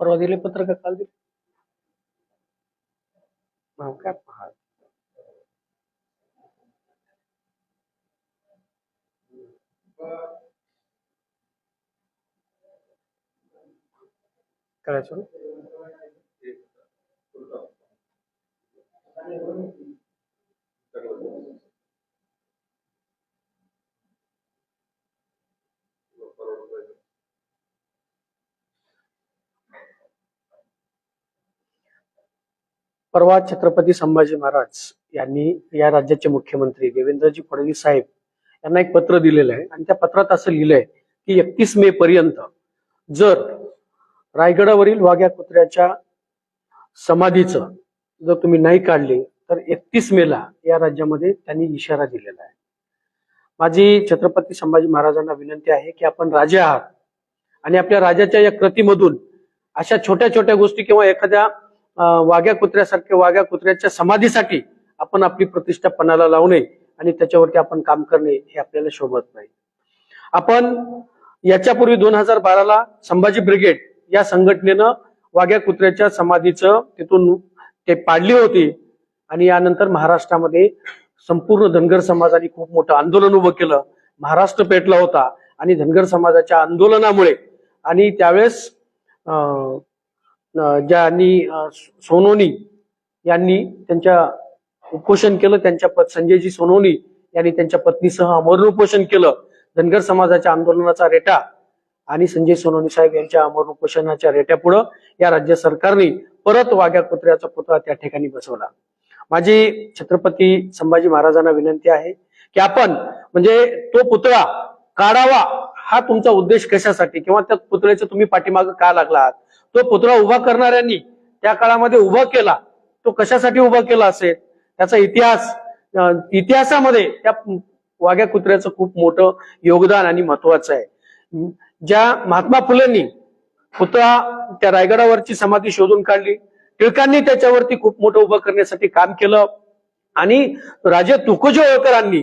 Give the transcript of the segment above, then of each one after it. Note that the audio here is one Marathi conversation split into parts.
परवा दिले पत्र का काल दिले नाव काय पहा करायचं ना? परवा छत्रपती संभाजी महाराज यांनी या राज्याचे मुख्यमंत्री देवेंद्रजी फडणवीस साहेब यांना एक पत्र दिलेलं आहे. आणि त्या पत्रात असं लिहिलंय की एकतीस मे पर्यंत जर रायगडावरील वाघ्या कुत्र्याच्या समाधीचं जर तुम्ही नाही काढले तर एकतीस मेला या राज्यामध्ये त्यांनी इशारा दिलेला आहे. माझी छत्रपती संभाजी महाराजांना विनंती आहे की आपण राजे आहात आणि आपल्या राजाच्या या कृतीमधून अशा छोट्या छोट्या गोष्टी किंवा एखाद्या वाघ्या कुत्र्यासारख्या वाघ्या कुत्र्याच्या समाधीसाठी आपण आपली प्रतिष्ठा पणाला लावू नये आणि त्याच्यावरती आपण काम करणे हे आपल्याला शोभत नाही. आपण याच्यापूर्वी दोन हजार बाराला संभाजी ब्रिगेड या संघटनेनं वाघ्या कुत्र्याच्या समाधीचं तिथून ते पाडली होती आणि यानंतर महाराष्ट्रामध्ये संपूर्ण धनगर समाजाने खूप मोठं आंदोलन उभं केलं. महाराष्ट्र पेटला होता आणि धनगर समाजाच्या आंदोलनामुळे आणि त्यावेळेस अं, ज्यांनी सोनोनी यांनी त्यांच्या उपोषण केलं त्यांच्या पत संजयजी सोनोनी यांनी त्यांच्या पत्नीसह अमरण उपोषण केलं. धनगर समाजाच्या आंदोलनाचा रेटा आणि संजय सोनोनी साहेब यांच्या अमरण उपोषणाच्या रेट्यापुढं या राज्य सरकारने परत वाघ्या कुत्र्याचा पुतळा त्या ठिकाणी बसवला. माझी छत्रपती संभाजी महाराजांना विनंती आहे की आपण म्हणजे तो पुतळा काढावा हा तुमचा उद्देश कशासाठी? किंवा त्या पुतळ्याचं तुम्ही पाठीमाग का लागला आहात तो पुतळा उभा करणाऱ्यांनी त्या काळामध्ये उभा केला तो कशासाठी उभा केला असेल? त्याचा इतिहास इतिहासामध्ये त्या वाघ्या कुत्र्याचं खूप मोठं योगदान आणि महत्वाचं आहे. ज्या महात्मा फुलेंनी पुतळा त्या रायगडावरची समाधी शोधून काढली टिळकांनी त्याच्यावरती खूप मोठं उभं करण्यासाठी काम केलं आणि राजे तुकोजी होळकरांनी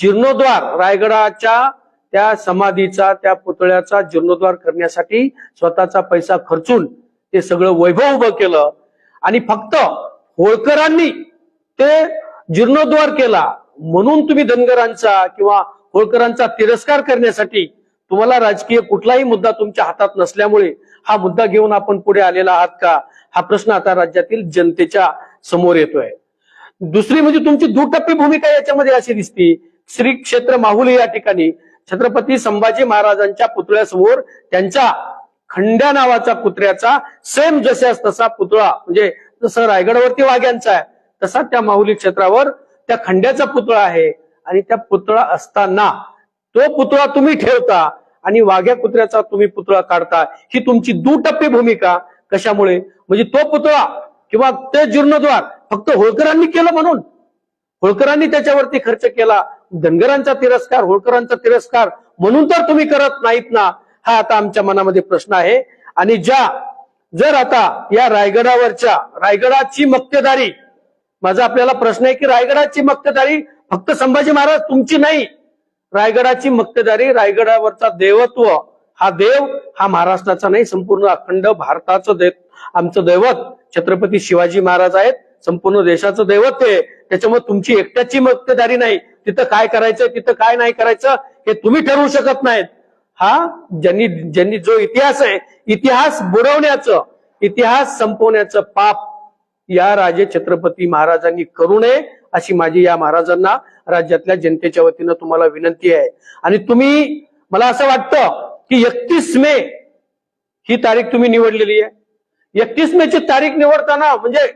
जीर्णोद्वार रायगडाच्या त्या समाधीचा त्या पुतळ्याचा जीर्णोद्वार करण्यासाठी स्वतःचा पैसा खर्चून ते सगळं वैभव उभं केलं. आणि फक्त होळकरांनी ते जीर्णोद्वार केला. म्हणून तुम्ही धनगरांचा किंवा होळकरांचा तिरस्कार करण्यासाठी तुम्हाला राजकीय कुठलाही मुद्दा तुमच्या हातात नसल्यामुळे हा मुद्दा घेऊन आपण पुढे आलेला आहात का? हा प्रश्न आता राज्यातील जनतेच्या समोर येतोय. दुसरी म्हणजे तुमची दुटप्पी भूमिका याच्यामध्ये अशी दिसती. श्री क्षेत्र माहुली या ठिकाणी छत्रपती संभाजी महाराजांच्या पुतळ्यासमोर त्यांच्या खंड्या नावाचा कुत्र्याचा सेम जशास तसा पुतळा म्हणजे जसं रायगडवरती वाघ्यांचा आहे तसा त्या माहुली क्षेत्रावर त्या खंड्याचा पुतळा आहे. आणि त्या पुतळा असताना तो पुतळा तुम्ही ठेवता आणि वाघ्या कुत्र्याचा तुम्ही पुतळा काढता ही तुमची दुटप्पी भूमिका कशामुळे? म्हणजे तो पुतळा किंवा ते जीर्णद्वार फक्त होळकरांनी केलं म्हणून. होळकरांनी त्याच्यावरती खर्च केला धनगरांचा तिरस्कार होळकरांचा तिरस्कार म्हणून तर तुम्ही करत नाहीत ना हा आता आमच्या मनामध्ये प्रश्न आहे. आणि ज्या जर आता या रायगडावरच्या रायगडाची मक्तेदारी माझा आपल्याला प्रश्न आहे की रायगडाची मक्तेदारी फक्त संभाजी महाराज तुमची नाही. रायगडाची मक्तेदारी रायगडावरचा देवत्व हा देव हा महाराष्ट्राचा नाही संपूर्ण अखंड भारताचं दे आमचं दैवत छत्रपती शिवाजी महाराज आहेत संपूर्ण देशाचं दैवत आहे. त्याच्यामुळे तुमची एकट्याची मक्तेदारी नाही. तिथं काय करायचं तिथं काय नाही करायचं हे तुम्ही ठरवू शकत नाहीत. हा ज्यांनी ज्यांनी जो इतिहास आहे इतिहास बुडवण्याचं इतिहास संपवण्याचं पाप या राजे छत्रपती महाराजांनी करू नये अशी माझी या महाराजांना राज्यातल्या जनतेच्या वतीनं तुम्हाला विनंती आहे. आणि तुम्ही मला असं वाटतं की एकतीस मे ही तारीख तुम्ही निवडलेली आहे. एकतीस मे ची तारीख निवडताना म्हणजे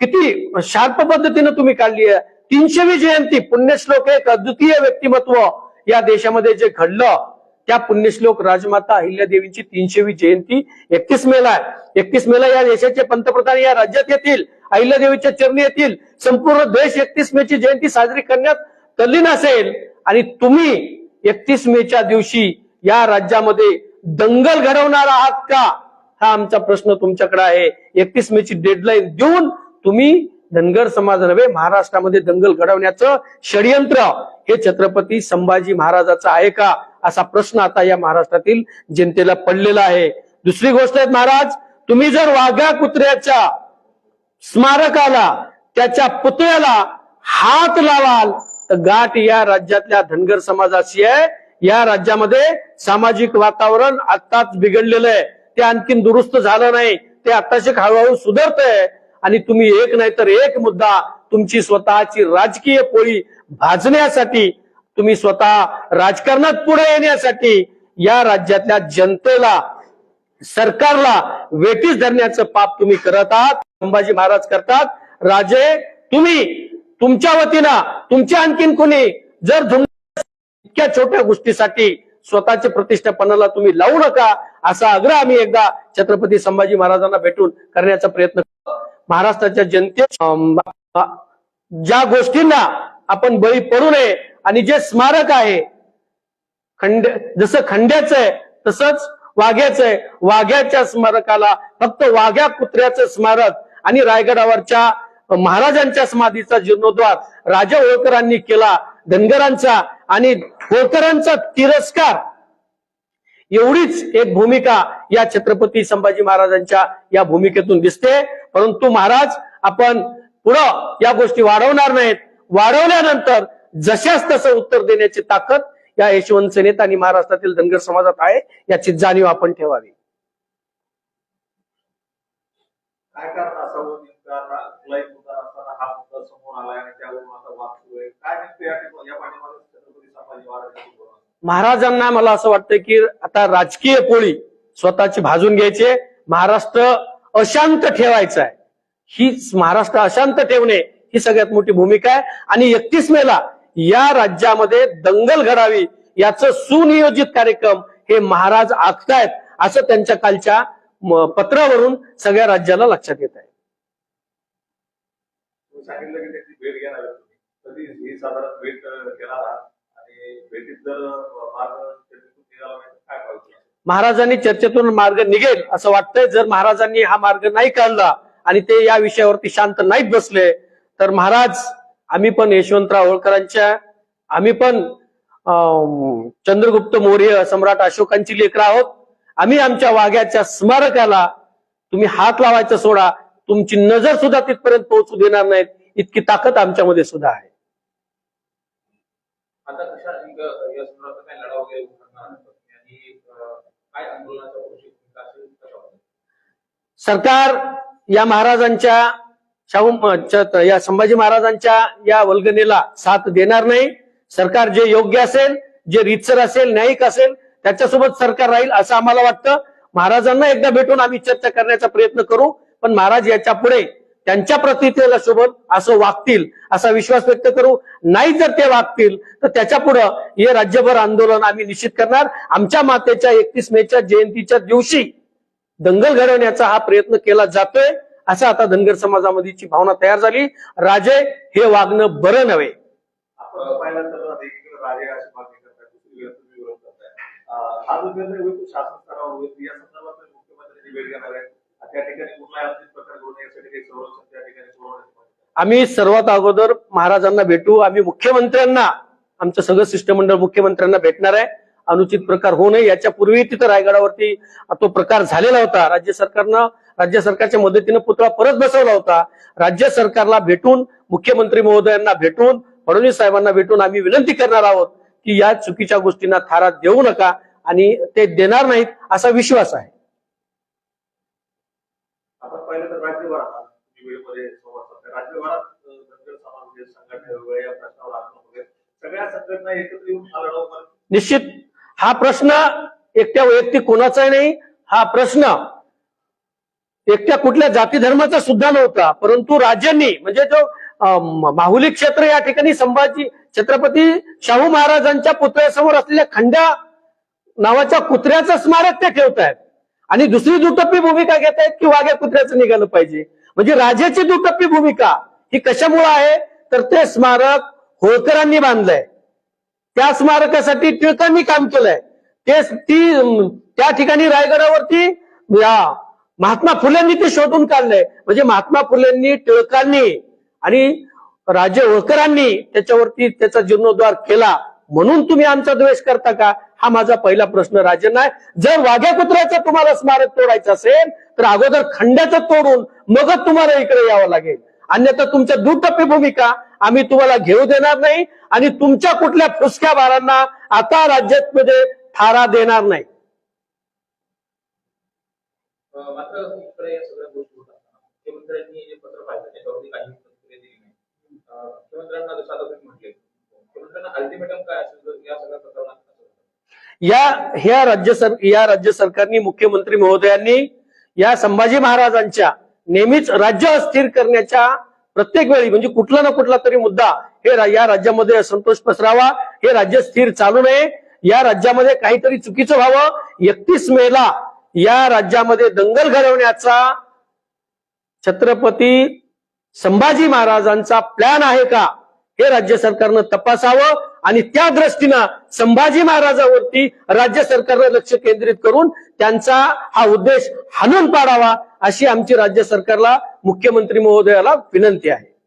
किती शार्प पद्धतीनं तुम्ही काढली आहे. तीनशेवी जयंती पुण्यश्लोक एक अद्वितीय व्यक्तिमत्व या देशामध्ये जे घडलं त्या पुण्यश्लोक राजमाता अहिल्यादेवींची तीनशेवी जयंती एकतीस मेला आहे. एकतीस मेला या देशाचे पंतप्रधान या राज्यात येतील अहिल्यादेवीच्या चरणी येतील संपूर्ण देश एकतीस मे ची जयंती साजरी करण्यात तल्लीन असेल. आणि तुम्ही एकतीस मेच्या दिवशी या राज्यामध्ये दंगल घडवणार आहात का? हा आमचा प्रश्न तुमच्याकडे आहे. एकतीस मेची डेडलाईन देऊन तुम्ही धनगर समाज नव्हे महाराष्ट्रामध्ये दंगल घडवण्याचं षडयंत्र. हे छत्रपती संभाजी महाराजाचं आहे का? असा प्रश्न आता या महाराष्ट्रातील जनतेला पडलेला आहे. दुसरी गोष्ट आहे महाराज तुम्ही जर वाघ्या कुत्र्याच्या स्मारकाला त्याच्या पुतळ्याला हात लावाल तर गाठ या राज्यातल्या धनगर समाजाशी आहे. या राज्यामध्ये सामाजिक वातावरण आत्ताच बिघडलेलं आहे. ते आणखीन दुरुस्त झालं नाही. ते आत्ताशी हळूहळू सुधारतंय. आणि तुम्ही एक नाही तर एक मुद्दा तुमची स्वतःची राजकीय पोळी भाजण्यासाठी तुम्ही स्वतः राजकारणात पुढे येण्यासाठी या राज्यातल्या जनतेला सरकारला वेटीस धरण्याचं पाप तुम्ही करत आहात. संभाजी महाराज करतात. राजे तुम्ही तुमच्या वतीनं तुमच्या आणखीन कोणी जर इतक्या छोट्या गोष्टीसाठी स्वतःच्या प्रतिष्ठापनाला तुम्ही लावू नका असा आग्रह आम्ही एकदा छत्रपती संभाजी महाराजांना भेटून करण्याचा प्रयत्न करतो. महाराष्ट्राच्या जनते ज्या गोष्टींना आपण बळी पडू नये आणि जे स्मारक आहे खंड जसं खंड्याचं आहे तसंच वाघ्याचं आहे. वाघ्याच्या स्मारकाला फक्त वाघ्या कुत्र्याचं स्मारक आणि रायगडावरच्या महाराजांच्या समाधीचा जीर्णोद्वार राजा होळकरांनी केला धनगरांचा आणि होळकरांचा तिरस्कार. एवढीच एक भूमिका या छत्रपती संभाजी महाराजांच्या या भूमिकेतून दिसते. परंतु महाराज आपण पुढं या गोष्टी वाढवणार नाहीत. वाढवल्यानंतर जशाच तसं उत्तर देण्याची ताकद या यशवंत सेनेत आणि महाराष्ट्रातील धनगर समाजात आहे याची जाणीव आपण ठेवावी? महाराजांना मला असं वाटतं की आता राजकीय पोळी स्वतःची भाजून घ्यायची. महाराष्ट्र अशांत ठेवायचं आहे. ही महाराष्ट्र अशांत ठेवणे ही सगळ्यात मोठी भूमिका आहे. आणि एकतीस मेला या राज्यामध्ये दंगल घडावी याचं सुनियोजित कार्यक्रम हे महाराज आखतायत असं त्यांच्या कालच्या पत्रावरून सगळ्या राज्याला लक्षात येत आहे. साधारण भेट आणि भेटीत जर मार्ग काय महाराजांनी चर्चेतून मार्ग निघेल असं वाटतंय. जर महाराजांनी हा मार्ग नाही काढला आणि ते या विषयावरती शांत नाहीत बसले तर महाराज आम्ही पण यशवंतराव होळकरांच्या आम्ही पण अं, चंद्रगुप्त मौर्य सम्राट अशोकांची लेकर आहोत. आम्ही आमच्या वाघ्याच्या स्मारकाला तुम्ही हात लावायचा सोडा. तुमची नजर सुद्धा तिथपर्यंत पोहोचू देणार नाहीत. इतकी ताकद आमच्यामध्ये सुद्धा आहे आता कशा नेमकं या संदर्भात काय लढा वगैरे उभारणार आहात तुम्ही? आणि अं, काय आंदोलनाचा भविष्य असेल कशा सरकार या महाराजांच्या शाहू च- या संभाजी महाराजांच्या या वल्गनेला साथ देणार नाही. सरकार जे योग्य असेल जे रीतसर असेल न्यायिक असेल त्याच्यासोबत सरकार राहील असं आम्हाला वाटतं. महाराजांना एकदा भेटून आम्ही चर्चा करण्याचा प्रयत्न करू पण महाराज याच्यापुढे त्यांच्या प्रतितेला सोबत असं वागतील असा विश्वास व्यक्त करू. नाही जर ते वागतील तर त्याच्या पुढं हे राज्यभर आंदोलन आम्ही निश्चित करणार. आमच्या मातेच्या एकतीस मेच्या जयंतीच्या दिवशी दंगल घडवण्याचा हा प्रयत्न केला जातोय असं आता धनगर समाजामध्येची भावना तयार झाली. राजे हे वागणं बरं नव्हे. हा जो निर्णय होईल तो शासन स्तरावर होईल. या संदर्भात मुख्यमंत्र्यांची भेट घेणार आहे त्या ठिकाणी प्रकार घडू नये यासाठी काही संरक्षण त्या ठिकाणी आम्ही सर्वात अगोदर महाराजांना भेटू. आम्ही मुख्यमंत्र्यांना आमचं सगळं शिष्टमंडळ मुख्यमंत्र्यांना भेटणार आहे. अनुचित प्रकार होऊ नये. याच्या पूर्वी तिथं रायगडावरती तो प्रकार झालेला होता. राज्य सरकारनं राज्य सरकारच्या मदतीनं पुतळा परत बसवला होता. राज्य सरकारला भेटून मुख्यमंत्री महोदयांना भेटून फडणवीस साहेबांना भेटून आम्ही विनंती करणार आहोत की या चुकीच्या गोष्टींना थारा देऊ नका आणि ते देणार नाहीत असा विश्वास आहे आपण पाहिलं तर राज्यभरात आज तुम्ही वेळेमध्ये संवाद साधताय. राज्यभरात अ, धनगर समाज वगैरे संघटना वगैरे या प्रश्नावर आंदोलन वगैरे सगळ्या संघटना एकत्र येऊन हा निश्चित. हा प्रश्न एकट्या वैयक्तिक कोणाचाही नाही हा प्रश्न एकट्या कुठल्या जाती धर्माचा सुद्धा नव्हता परंतु राज्यांनी म्हणजे जो माहुली क्षेत्र या ठिकाणी संभाजी छत्रपती शाहू महाराजांच्या पुतळ्यासमोर असलेल्या खंड्या नावाच्या कुत्र्याचं स्मारक ते ठेवतायत. आणि दुसरी दुटप्पी भूमिका घेत आहेत की वाघ्या कुत्र्याचं निघालं पाहिजे. म्हणजे राजाची दुटप्पी भूमिका ही कशामुळे आहे? तर ते स्मारक होळकरांनी बांधलंय. त्या स्मारकासाठी टिळकांनी काम केलंय. ते ती त्या ठिकाणी रायगडावरती या महात्मा फुलेंनी ते शोधून काढलंय. म्हणजे महात्मा फुलेंनी टिळकांनी आणि राजे होळकरांनी त्याच्यावरती त्याचा जीर्णोद्धार केला. म्हणून तुम्ही आमचा द्वेष करता का? हा माझा पहिला प्रश्न राजेंना आहे. जर वाघ्या कुत्र्याचं तुम्हाला स्मारक तोडायचं असेल तर अगोदर खंड्याचं तोडून मगच तुम्हाला इकडे यावं लागेल. अन्यथा तुमच्या दुटप्पी भूमिका आम्ही तुम्हाला घेऊ देणार नाही आणि तुमच्या कुठल्या फुसक्या बारांना आता राज्यात मध्ये थारा देणार नाही? या ह्या राज्य सर या राज्य सरकारनी मुख्यमंत्री महोदयांनी या संभाजी महाराजांच्या नेहमीच राज्य अस्थिर करण्याच्या प्रत्येक वेळी म्हणजे कुठला ना कुठला तरी मुद्दा हे या राज्यामध्ये असंतोष पसरावा हे राज्य स्थिर चालू नये. या राज्यामध्ये काहीतरी चुकीचं व्हावं. एकतीस मेला या राज्यामध्ये दंगल घडवण्याचा छत्रपती संभाजी महाराजांचा प्लॅन आहे का हे राज्य सरकारनं तपासावं आणि त्या दृष्टीनं संभाजी महाराजावरती राज्य सरकारनं लक्ष केंद्रित करून त्यांचा हा उद्देश हाणून पाडावा. अशी आमची राज्य सरकारला मुख्यमंत्री महोदयाला विनंती आहे.